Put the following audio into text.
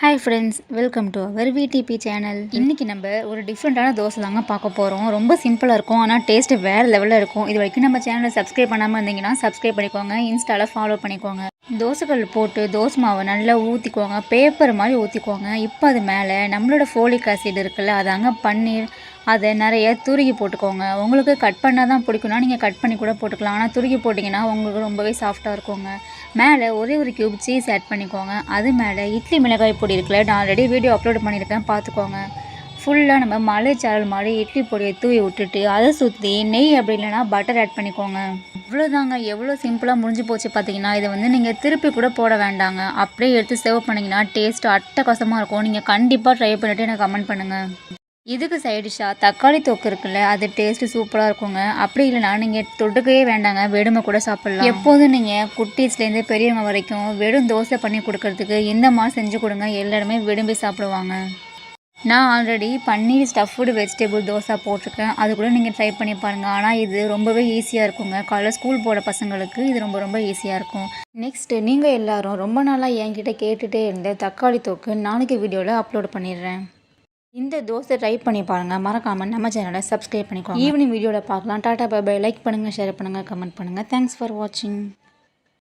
Hi friends welcome to our VDP channel இன்றைக்கி நம்ம ஒரு டிஃப்ரெண்ட்டான தோசை தாங்க பார்க்க போகிறோம் ரொம்ப சிம்பிளாக இருக்கும் ஆனால் டேஸ்ட்டு வேறு லெவலில் இருக்கும். இது வரைக்கும் நம்ம சேனலை சப்ஸ்கிரைப் பண்ணாமல் இருந்தீங்கன்னா சப்ஸ்கிரைப் பண்ணிக்கோங்க இன்ஸ்டாவில் ஃபாலோ பண்ணிக்கோங்க. தோசைக்கல் போட்டு தோசை மாவை நல்லா ஊற்றிக்கோங்க பேப்பர் மாதிரி ஊற்றிக்கோங்க இப்போ அது மேலே நம்மளோட ஃபோலிக் ஆசிட் இருக்குல்ல அதாங்க பன்னீர் அதை நிறைய துருகி போட்டுக்கோங்க. உங்களுக்கு கட் பண்ணால் தான் பிடிக்கும்னா நீங்கள் கட் பண்ணி கூட போட்டுக்கலாம். ஆனால் துருகி போட்டிங்கன்னா உங்களுக்கு ரொம்பவே சாஃப்டாக இருக்குங்க. மேலே ஒரே ஒரு க்யூப் சீஸ் ஆட் பண்ணிக்கோங்க. அது மேலே இட்லி மிளகாய் பொடி இருக்குல்ல நான் ஆல்ரெடி வீடியோ அப்லோட் பண்ணியிருக்கேன். பார்த்துக்கோங்க. ஃபுல்லாக நம்ம மலை சாரல் மாதிரி இட்லி பொடியை தூவி விட்டுட்டு அதை சுற்றி நெய் அப்படி இல்லைனா பட்டர் ஆட் பண்ணிக்கோங்க. இவ்வளோதாங்க எவ்வளோ சிம்பிளாக முடிஞ்சு போச்சு பார்த்தீங்கன்னா இதை வந்து நீங்கள் திருப்பி கூட போட வேண்டாங்க. அப்படியே எடுத்து சேவ் பண்ணிங்கன்னா டேஸ்ட்டு அட்டகாசமாக இருக்கும். நீங்கள் கண்டிப்பாக ட்ரை பண்ணிவிட்டு எனக்கு கமெண்ட் பண்ணுங்கள் இதுக்கு சைடிஷாக தக்காளி தொக்கு இருக்குல்ல அது டேஸ்ட்டு சூப்பராக இருக்குங்க. அப்படி இல்லைனா நீங்கள் தொட்டுக்கவே வேண்டாங்க. வெறுமை கூட சாப்பிட்லாம். எப்போதும் நீங்கள் குட்டீஸ்லேருந்து பெரியவங்க வரைக்கும் வெறும் தோசை பண்ணி கொடுக்கறதுக்கு இந்த மாதிரி செஞ்சு கொடுங்க. எல்லாருமே விரும்பி சாப்பிடுவாங்க. நான் already paneer stuffed vegetable dosa போட்டிருக்கேன். அது கூட நீங்கள் ட்ரை பண்ணி பாருங்கள் ஆனால் இது ரொம்பவே ஈஸியாக இருக்குங்க. காலைல ஸ்கூல் போகிற பசங்களுக்கு இது ரொம்ப ரொம்ப ஈஸியாக இருக்கும். நெக்ஸ்ட்டு நீங்கள் எல்லோரும் ரொம்ப நாளாக என்கிட்ட கேட்டுகிட்டே இருந்த தக்காளி தொக்கு நாளைக்கு வீடியோவில் அப்லோட் பண்ணிடுறேன். இந்த தோசை ட்ரை பண்ணி பாருங்கள் மறக்காமல் நம்ம சேனலை சப்ஸ்கிரைப் பண்ணிக்கோங்க. ஈவினிங் வீடியோவில் பார்க்கலாம். டாட்டா பாய் லைக் பண்ணுங்கள் ஷேர் பண்ணுங்கள் கமெண்ட் பண்ணுங்கள் தேங்க்ஸ் ஃபார் வாட்சிங்